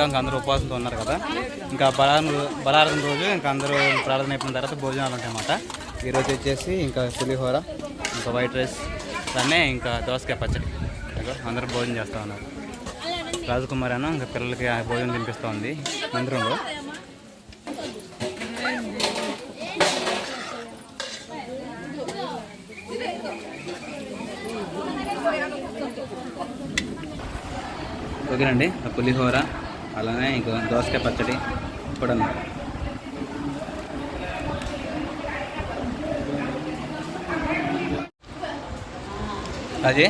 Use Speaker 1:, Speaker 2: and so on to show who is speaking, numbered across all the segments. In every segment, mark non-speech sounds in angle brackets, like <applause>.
Speaker 1: రాత్రి ఇంకా అందరూ ఉపవాసంతో ఉన్నారు కదా. ఇంకా బలారం బలారం రోజు ఇంకా అందరూ ప్రార్థన అయిపోయిన తర్వాత భోజనాలు ఉంటాయన్నమాట ఈరోజు వచ్చేసి ఇంకా పులిహోర ఇంకా వైట్ రైస్ దాన్నే ఇంకా దోసకాయ పచ్చడి. అందరూ భోజనం చేస్తూ ఉన్నారు. రాజకుమారి అన్న ఇంకా పిల్లలకి ఆ భోజనం తినిపిస్తూ ఉంది. మందిరంలో ఓకేనండి ఆ పులిహోర అలానే ఇంకో దోసకాయ పచ్చడి కూడా ఉంది. అది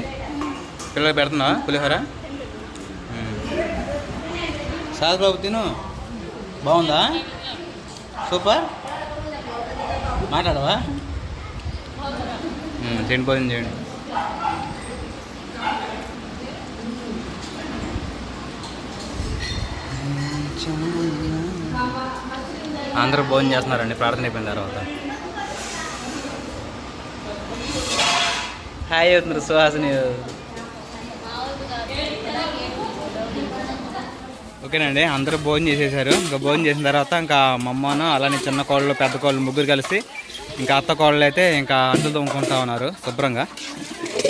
Speaker 1: పిల్లలు పెడుతున్నావా పులిహోర? సార్ బాబు తిను. బాగుందా? సూపర్. మాట్లాడవా? తిండిపోయింది చేయండి. అందరూ భోజనం చేస్తున్నారండి ప్రార్థన అయిపోయిన తర్వాత. హాయ్ అవుతున్నారు సుహాసిని. ఓకేనండి అందరూ భోజనం చేసేసారు. ఇంకా భోజనం చేసిన తర్వాత ఇంకా మా అమ్మను అలానే చిన్న కోళ్ళు పెద్ద కోళ్ళు ముగ్గురు కలిసి ఇంకా అత్త కోళ్ళు అయితే ఇంకా అంటులు తోముకుంటా ఉన్నారు శుభ్రంగా.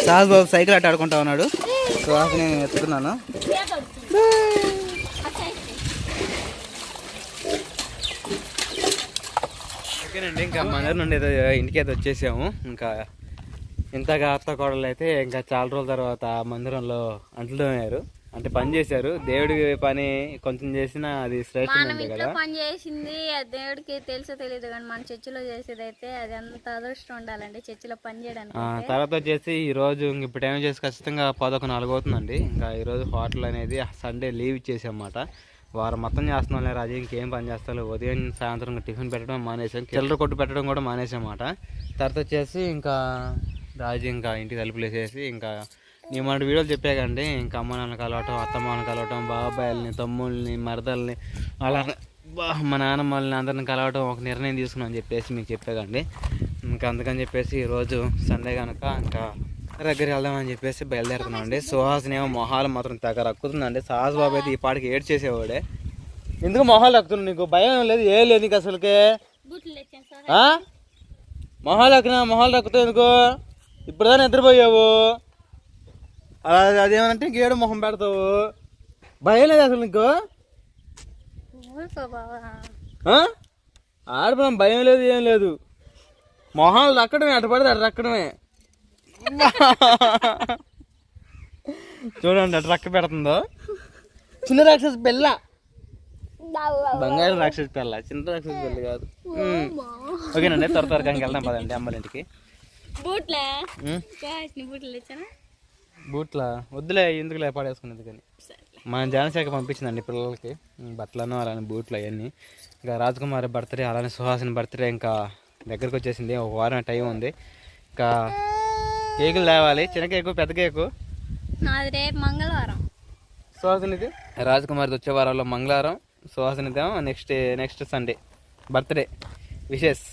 Speaker 1: సాహస్ బాబు సైకిల్ అట్ట ఆడుకుంటా ఉన్నాడు. సుహాసిని ఎత్తుకున్నాను. ఓకేనండి ఇంకా మందిరం నుండి ఏదో ఇంటికి అయితే వచ్చేసాము. ఇంకా ఇంతగా అత్త కోడలు అయితే ఇంకా చాలా రోజుల తర్వాత మందిరంలో అంట్లు తోమారు అంటే పని చేశారు. దేవుడి పని కొంచెం చేసినా అది శ్రేష్టం
Speaker 2: మనం
Speaker 1: అంతే
Speaker 2: ఇంట్లో
Speaker 1: కదా.
Speaker 2: పని చేసింది దేవుడికి తెలుసో తెలియదు కానీ మన చర్చిలో చేసేది అయితే అది అంత అదృష్టం ఉండాలండి చర్చిలో పని చేయడానికి
Speaker 1: తర్వాత వచ్చేసి ఈ రోజు ఇంక ఇప్పుడు ఏం చేసి ఖచ్చితంగా పదొక నాలుగు అవుతుందండి. ఇంకా ఈ రోజు హోటల్ అనేది సండే లీవ్ ఇచ్చేసామన్నమాట. వారం మొత్తం చేస్తున్నాం లేదు రాజు ఇంకేం పని చేస్తాలో ఉదయం సాయంత్రం టిఫిన్ పెట్టడం మానేసాం చిల్లర కొట్టు పెట్టడం కూడా మానేసాం అన్నమాట తర్వాత వచ్చేసి ఇంకా రాజు ఇంకా ఇంటికి తలుపులు వేసేసి ఇంకా నేను మన వీడియోలు చెప్పాకండి ఇంకా అమ్మ నాన్న కలవటం అత్తమ్మని కలవటం బాబాయిల్ని తమ్ముళ్ళని మరదల్ని అలా మా నాన్నమ్మల్ని అందరిని కలవటం ఒక నిర్ణయం తీసుకున్నాం అని చెప్పేసి మీకు చెప్పాకండి ఇంకా అందుకని చెప్పేసి ఈరోజు సండే కనుక ఇంకా దగ్గరికి వెళ్దామని చెప్పేసి బయలుదేరుతున్నాం అండి సుహాసిని ఏమో మొహాలు మాత్రం తెగ రక్కుతుందండి. సాహస్ బాబు అయితే ఈ పాటికి ఏడ్ చేసేవాడే ఎందుకు మొహాలు రక్కుతుంది నీకు? భయం లేదు ఏం లేదు నీకు అసలుకే? మొహాలు రక్కునా మొహాలు రక్కుతావు ఎందుకు? ఇప్పుడుదా నిద్రపోయావు. అలా అదేమంటే గేడు మొహం పెడతావు. భయం లేదు అసలు నీకు? ఆడపడం భయం లేదు ఏం లేదు. మొహాలు రక్కడమే అటు పడితే అటు రక్కడమే. <laughs> చూడండి అటు రక్క పెడుతుందో. చిన్న రాక్షస పిల్ల. బంగారు రాక్షస పిల్ల. చిన్న రాక్షస పిల్ల కాదు. ఓకేనండి త్వర త్వరగా వెళ్దాం పదండి అమ్మల ఇంటికి.
Speaker 2: బూట్లే?
Speaker 1: వద్దులే ఎందుకులే పాడేసుకునేది కానీ మన జనశాఖ పంపించిందండి పిల్లలకి. బట్టలను అలానే బూట్లు అవన్నీ. ఇంకా రాజకుమారి బర్త్డే అలానే సుహాసిని బర్త్డే ఇంకా దగ్గరకు వచ్చేసింది ఒక వారం టైం ఉంది. ఇంకా కేకులు తేవాలి. చిన్న కేకు పెద్ద కేకు
Speaker 2: నాది రేపు మంగళవారం.
Speaker 1: సుహాసినిది రాజకుమారిది వచ్చే వారంలో మంగళవారం సుహాసినిదేమో next next Sunday. Birthday. Wishes.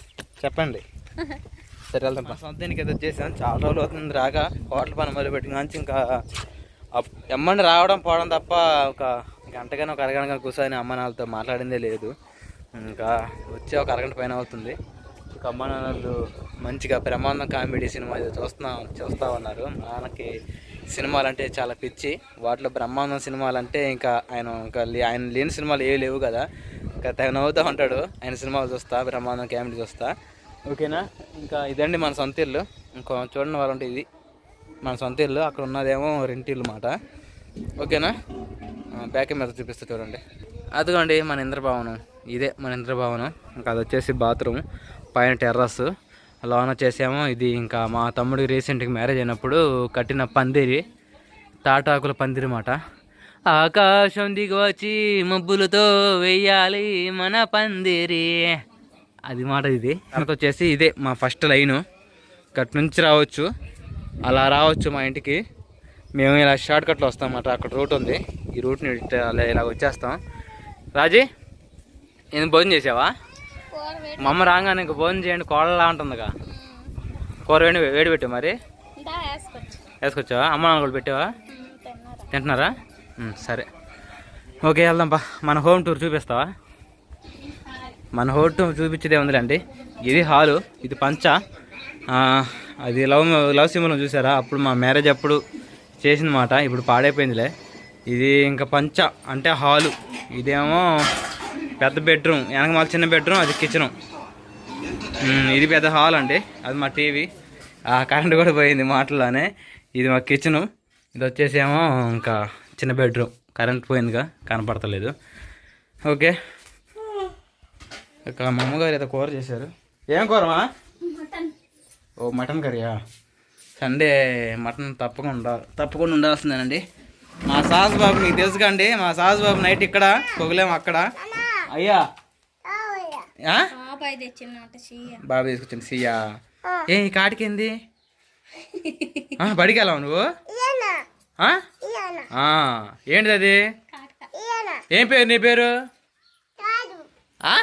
Speaker 1: చెప్పండి. <laughs> సరే వెళ్తాం మా సొంత ఇంటికి అయితే వచ్చేసాం చాలా రోజులు అవుతుంది రాక హోటల్ పని మొదలు పెట్టిన నుంచి ఇంకా అప్- ఎమ్మండి రావడం పోవడం తప్ప ఒక గంటగానే ఒక అరగంట కూర్చొని అమ్మ నాన్నలతో మాట్లాడిందే లేదు. ఇంకా వచ్చే ఒక అరగంట పైన అవుతుంది. ఇంకా అమ్మ నాన్నలు మంచిగా బ్రహ్మాండం కామెడీ సినిమా ఇది చూస్తున్నా చూస్తా ఉన్నారు. మా నాన్నకి సినిమాలు అంటే చాలా పిచ్చి. వాటిలో బ్రహ్మాండం సినిమాలు అంటే ఇంకా ఆయన ఇంకా లే- ఆయన లేని సినిమాలు ఏవి లేవు కదా. ఇంకా తగిన నవ్వుతూ ఉంటాడు. ఆయన సినిమాలు చూస్తా బ్రహ్మాండం కామెడీ చూస్తా. ఓకేనా? ఇంకా ఇదండి మన సొంత ఇల్లు. ఇంకో చూడండి వాళ్ళు ఇది. మన సొంత ఇల్లు. అక్కడ ఉన్నదేమో రెంటిల్లు మాట. ఓకేనా? బ్యాక్ మీద చూపిస్తా చూడండి. అదిగోండి మన ఇంద్రభవనం. ఇదే మన ఇంద్రభవనం. ఇంకా అది వచ్చేసి బాత్రూమ్. పైన టెర్రస్. లోన చేసాము. ఇది ఇంకా మా తమ్ముడికి రీసెంట్గా మ్యారేజ్ అయినప్పుడు కట్టిన పందిరి తాటాకుల పందిరి మాట. ఆకాశం దిగివచ్చి మబ్బులతో వెయ్యాలి మన పందిరి. అది మాట ఇది. తర్వాత వచ్చేసి ఇదే మా ఫస్ట్ లైను. ఇక్కడి నుంచి రావచ్చు. అలా రావచ్చు మా ఇంటికి. మేము ఇలా షార్ట్ కట్లో వస్తామన్నమాట అక్కడ రూట్ ఉంది. ఈ రూట్ని అలా ఇలా వచ్చేస్తాం. రాజీ నేను భోజనం చేసావా? మా అమ్మ రాగానే ఇంక భోజనం చేయండి కోళ్ళలా ఉంటుందిగా కూర వేడి వేడి పెట్టావు మరి. వేసుకొచ్చావా? అమ్మ నాన్న కూడా పెట్టావా? తింటున్నారా? సరే. ఓకే వెళ్దాంపా మన హోమ్ టూర్ చూపిస్తావా? మన హోమ్ టూర్ చూపించేదే ఉందిలేండి ఇది హాలు ఇది పంచ. అది లవ్ లవ్ సింబల్ చూసారా? అప్పుడు మా మ్యారేజ్ అప్పుడు చేసిన మాట ఇప్పుడు పాడైపోయిందిలే. ఇది ఇంకా పంచ అంటే హాలు. ఇదేమో పెద్ద బెడ్రూమ్ వెనక మాకు చిన్న బెడ్రూమ్ అది కిచెను ఇది పెద్ద హాల్ అండి. అది మా టీవీ. ఆ కరెంట్ కూడా పోయింది మాటల్లోనే. ఇది మా కిచెను ఇది వచ్చేసి ఏమో ఇంకా చిన్న బెడ్రూమ్. కరెంట్ పోయిందిగా కనపడతలేదు. ఓకే. ఇక మా అమ్మగారు ఏదో కూర చేశారు. ఏం కూరమా ఓ మటన్ కర్రీయా? సండే మటన్ తప్పకుండా తప్పకుండా ఉండాల్సిందేనండి. మా సాస్ బాబు మీకు తెలుసు కండి మా సాస్ బాబు నైట్ ఇక్కడ పొగలేము అక్కడ. అయ్యా. బాబు తీసుకొచ్చింది సియా ఏ ఈ కాటికి ఏంది బడికి వెళ్ళావు నువ్వు? ఏంటిది అది? ఏం పేరు నీ పేరు? ఆ?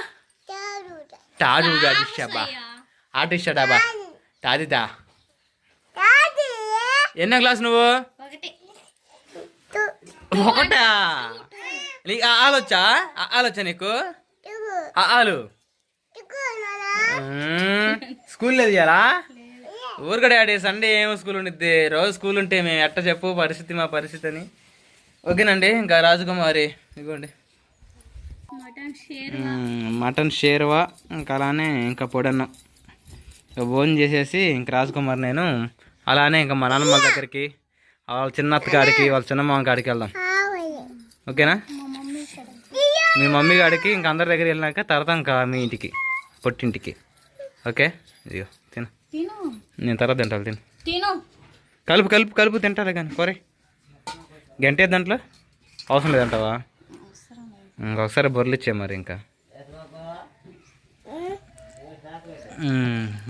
Speaker 1: టాడు. ఆటిషాబా ఆటిషాడాబా టాదిదా ఎన్నో క్లాస్ నువ్వు?
Speaker 2: ఒకటి.
Speaker 1: ఒకటా? నీకు ఆ ఆలు వచ్చా ఆ ఆలు వచ్చా నీకు ఆ ఆలు. స్కూల్ లేదు ఇయ్యాలా? ఊరుకడే ఆడే సండే ఏమో స్కూల్ ఉండిద్ది? రోజు స్కూల్ ఉంటే మేము ఎట్ట చెప్పు పరిస్థితి మా పరిస్థితి అని. ఓకేనండి ఇంకా రాజకుమారి ఇదిగోండి
Speaker 2: మటన్
Speaker 1: షేర్వా. ఇంకా అలానే ఇంకా పొడన్నం. ఇక భోజనం చేసేసి ఇంక రాజకుమార్ నేను అలానే ఇంకా మా నాన్నమ్మ దగ్గరికి వాళ్ళ చిన్న అత్త కాడికి వాళ్ళ చిన్న మామ కాడికి వెళ్దాం ఓకేనా? మీ మమ్మీ కాడికి ఇంక అందరి దగ్గర వెళ్ళినాక తర్వాత ఇంకా మీ ఇంటికి పొట్టింటికి. ఓకే? ఇదిగో తిను.
Speaker 2: తిను.
Speaker 1: నేను తర్వాత తింటాను తిను.
Speaker 2: తిను.
Speaker 1: కలుపు కలుపు కలుపు తింటారా కానీ కోరే. గంటే దాంట్లో? అవసరం లేదంటావా ఇంకొకసారి బొర్రలు ఇచ్చే మరి ఇంకా.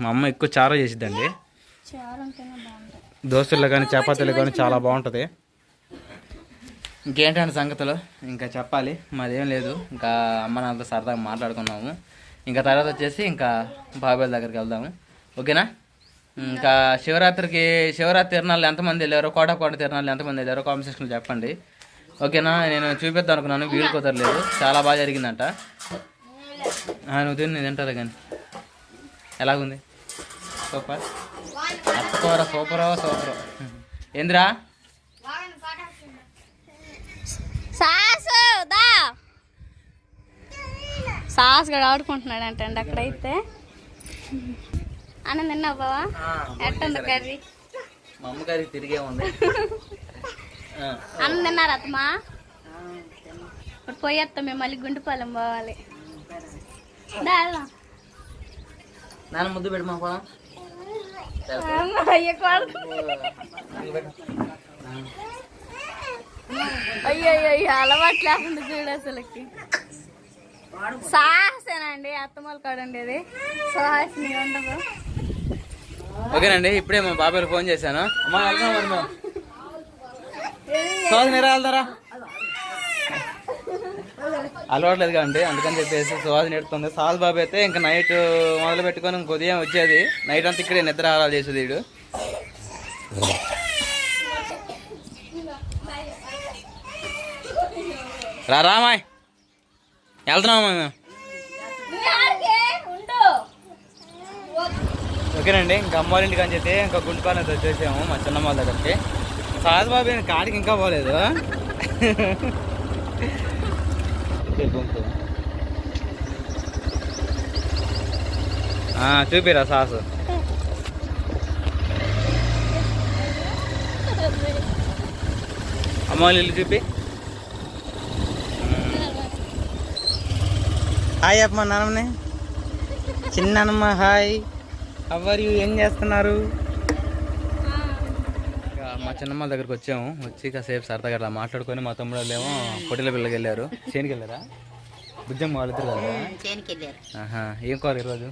Speaker 1: మా అమ్మ ఎక్కువ చారా చేసిద్దండి. దోస్తుల్లో కానీ చపాతీలు కానీ చాలా బాగుంటుంది. ఇంకేంటంటే సంగతులు? ఇంకా చెప్పాలి. మాదేం లేదు. ఇంకా అమ్మ నాన్నతో సరదాగా మాట్లాడుకున్నాము. ఇంకా తర్వాత వచ్చేసి ఇంకా బాబాయ్ దగ్గరికి వెళ్దాము. ఓకేనా? ఇంకా శివరాత్రికి శివరాత్రి తిరణాలు ఎంతమంది వెళ్ళారో? కోట కోట తిరణాలు ఎంతమంది వెళ్ళారో? కామెంట్ సెక్షన్లో చెప్పండి. ఓకేనా? నేను చూపిద్దాం అనుకున్నాను. వీలు కుదరలేదు. చాలా బాగా జరిగిందంట. నువ్వు తిని నేను తింటారు కానీ. ఎలాగుంది? సూపర్. అత్తకూర సూపరో సూపరో. ఏందిరా
Speaker 2: సాసు దా సాస్ కూడా ఆడుకుంటున్నాడు అంటండి అక్కడైతే. అన్నం తిన్నావు బావా ఎట్టుంది కర్రీ
Speaker 1: మా అమ్మగారికి తిరిగే ఉంది. <laughs>
Speaker 2: అన్నం తిన్నారు అత్తమా ఇప్పుడు పోయేస్తాం మేము మళ్ళీ గుంటుపాలెం పోవాలి.
Speaker 1: నాన్న ముద్దు పెట్టు మా పొలం
Speaker 2: అమ్మ, అయ్యో కొడుకు. అయ్యో. అయ్యో అయ్యో అలవాటు లేకుండా చూడు అసలుకి. సాహసేనండి అత్తమాల కాడ ఉండేది. సాహస్ ఉండదు
Speaker 1: ఓకేనండి ఇప్పుడే మా బాబాయ్ ఫోన్ చేశాను. అమ్మా వెళ్తాం మరి మేము వెళ్తారా? అలవాట్లేదు కదండి అందుకని చెప్పేసి సుహాస్ నేడుతుంది సాహస్ బాబు అయితే ఇంకా నైట్ మొదలు పెట్టుకొని ఇంక ఉదయం వచ్చేది. నైట్ అంతా ఇక్కడే నిద్ర చేసేది వీడు. రా రామాయ్. వెళ్తున్నామా ఓకేనండి ఇంకా అమ్మ వాళ్ళ ఇంటికి అని చెప్పి ఇంకా అయితే వచ్చేసాము మా చిన్నమ్మ వాళ్ళ దగ్గరికి. సాధు బాబు కాడికి ఇంకా పోలేదు. చూపిరా సాసు. అమ్మ వాళ్ళ ఇల్లు చూపి. హాయ్ అప్ప నాన్నమ్మని చిన్నమ్మ హాయ్. అవర్ యూ ఏం చేస్తున్నారు? ఇంకా మా చిన్నమ్మ దగ్గరికి వచ్చాము. వచ్చి కాసేపు సరదాగా అట్లా మాట్లాడుకొని మా తమ్ముడు వాళ్ళేమో పొట్టిల పిల్లకి వెళ్ళారు. చేనికి వెళ్ళారా? బుజ్జమ్మ వాళ్ళిద్దరు కదా?
Speaker 3: చేనికి వెళ్ళారు.
Speaker 1: ఆహా ఏం కూర ఈరోజు?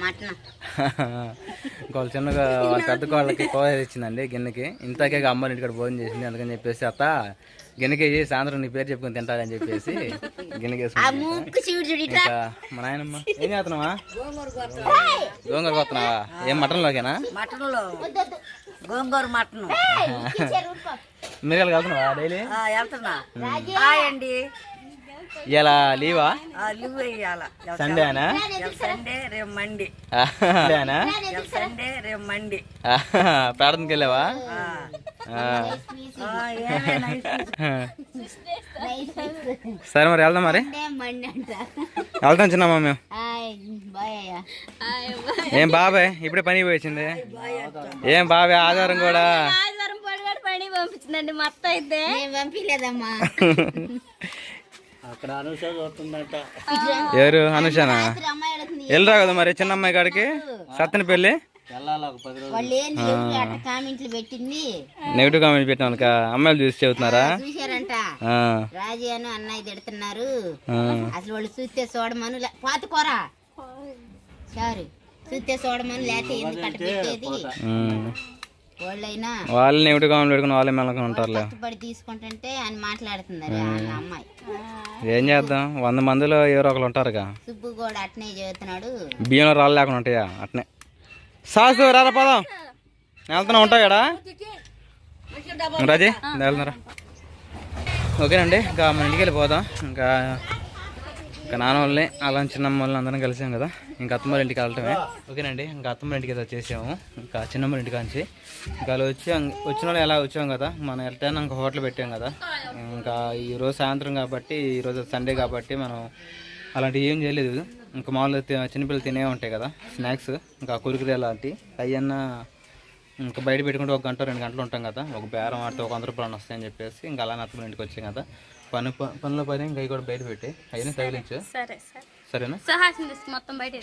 Speaker 3: మటన్. <laughs>
Speaker 1: ఇంకోళ్ళు చిన్నగా వాళ్ళ పెద్ద కోళ్ళకి కూర ఇచ్చిందండి గిన్నెకి. ఇంతకే అమ్మ ఇంటికాడ భోజనం చేసింది అందుకని చెప్పేసి అత్త గిన్నెకి వేసి సాయంత్రం నీ పేరు చెప్పుకొని తింటారని చెప్పేసి గిన్నెకి వేసుకుని
Speaker 3: ముక్కు చూడు చూడు ఇట్లా.
Speaker 1: ఇంకా మా నాయనమ్మ ఏం చేస్తున్నావా? గోంగూర కొత్తనావా? ఏం మటన్లోకేనా?
Speaker 3: మటన్లో. గోంగూర మటన్. <laughs>
Speaker 1: మీరు వెళ్తున్నావా డైలీ?
Speaker 4: వెళ్తున్నా. అండి.
Speaker 1: ఇలా లీవా?
Speaker 4: లివ్
Speaker 1: సండేనా?
Speaker 4: సండే రేపు మండి.
Speaker 1: సండేనా?
Speaker 4: సండే రేపు మండి.
Speaker 1: ప్రార్థనకి వెళ్ళావా? సరే మరి వెళ్దాం మరి.
Speaker 3: మండి అంట.
Speaker 1: వెళ్తాం చిన్నమ్మా మేము. ఏం బాబాయ్? ఇప్పుడే పని పోయింది ఏం బాబాయ్ ఆధారం కూడా?
Speaker 2: ఆదివారం పాడు కూడా పని పంపించిందండి <laughs>
Speaker 3: నేను పంపించలేదమ్మా
Speaker 1: ఎవరు? అనుషానా? వెళ్ళరా కదా మరి చిన్న అమ్మాయి కాడికి? సత్తని పెళ్ళి?
Speaker 3: కామెంట్లు పెట్టింది?
Speaker 1: నెగిటివ్ కామెంట్ పెట్టిన వాళ్ళకి అమ్మాయిలు చూసి చెబుతున్నారా?
Speaker 3: చూశారంట.
Speaker 1: ఆ,
Speaker 3: రాజీ అను అన్నయ్య తిడుతున్నారు. అసలు వాళ్ళు చూస్తే చూడమను లే- పాతుకోరా సారీ చూస్తే చూడమను లేకపోతే పెట్టేది. వాళ్ళైనా
Speaker 1: వాళ్ళు నెగిటివ్ కామెంట్ పెట్టుకుని వాళ్ళే మెల్లగా ఉంటారులే.
Speaker 3: కష్టపడి తీసుకుంటుంటే ఆయన మాట్లాడుతున్నారు వాళ్ళ అమ్మాయి.
Speaker 1: ఏం చేద్దాం? వంద మందిలో ఎవరో ఒకరు ఉంటారుగా.
Speaker 3: సుబ్బు కూడా అట్నే
Speaker 1: బియ్యంలో రాళ్ళు లేకుండా ఉంటాయా? అట్నే. సాసు రారా పదం. వెళ్తున్నా ఉంటావు ఇక్కడ రాజీ వెళ్తున్నారా? ఓకేనండి ఇంకా మన ఇంటికి వెళ్ళిపోదాం. ఇంకా ఇంకా నాన్న వాళ్ళని అలా చిన్నమ్మ వాళ్ళని అందరం కలిసాం కదా. ఇంకా అత్తమ్మ ఇంటికి వెళ్ళటమే. ఓకేనండి ఇంకా అత్తమ్మ ఇంటికి అయితే వచ్చేసాము ఇంకా చిన్నమ్మ ఇంటికి నుంచి. ఇంకా అలా వచ్చి వచ్చిన వాళ్ళు ఎలా వచ్చాం కదా మనం వెళ్ళటానికి ఇంకా హోటల్ పెట్టాం కదా. ఇంకా ఈరోజు సాయంత్రం కాబట్టి ఈరోజు సండే కాబట్టి మనం అలాంటివి ఏం చేయలేదు. ఇంకా మామూలుగా చిన్నపిల్లలు తినే ఉంటాయి కదా స్నాక్స్ ఇంకా కురుకురే అలాంటి అవన్నా ఇంకా బయట పెట్టుకుంటే ఒక గంట రెండు గంటలు ఉంటాం కదా ఒక బేరం ఆడితే ఒక వంద రూపాయలు వస్తాయని చెప్పేసి ఇంకా అలా అత్తమ్మ ఇంటికి వచ్చాం కదా. పని పనుల పనిలో పని ఇంకా అవి కూడా బయట పెట్టి. అవన్నీ తగిలించు.
Speaker 2: సరే సరే.
Speaker 1: సరేనా?
Speaker 2: సో హాస్ని తీసుకు మొత్తం బయట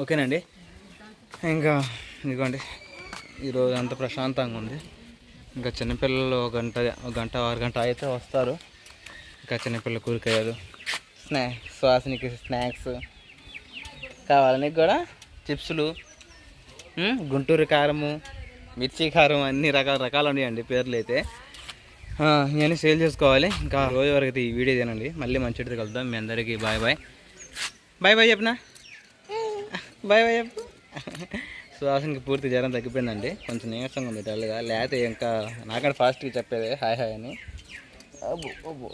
Speaker 1: ఓకేనండి. ఇంకా ఇదిగోండి ఈరోజు అంత ప్రశాంతంగా ఉంది. ఇంకా చిన్నపిల్లలు ఒక గంట ఒక గంట ఆరు గంట అయితే వస్తారు. ఇంకా చిన్నపిల్లలు కూరకాయలు స్నాక్స్ శ్వాసనికి స్నాక్స్ కావాలి నీకు కూడా చిప్సులు గుంటూరు కారము మిర్చి కారం అన్ని రకాల రకాలు ఉన్నాయండి పేర్లు అయితే. ఇవన్నీ సేల్ చేసుకోవాలి. ఇంకా రోజు వరకు ఈ వీడియో తినండి మళ్ళీ మంచిది కలుద్దాం. మీ అందరికీ బాయ్ బాయ్ బాయ్ బాయ్ చెప్పనా? బాయ్ బాయ్ చెప్పు. సుహాసన్కి పూర్తి జ్వరం తగ్గిపోయిందండి. కొంచెం నీరసంగా ఉంది డల్గా. లేకపోతే ఇంకా నాకంటే ఫాస్ట్గా చెప్పేది హాయ్ హాయ్ అని. అబ్బో అబ్బో.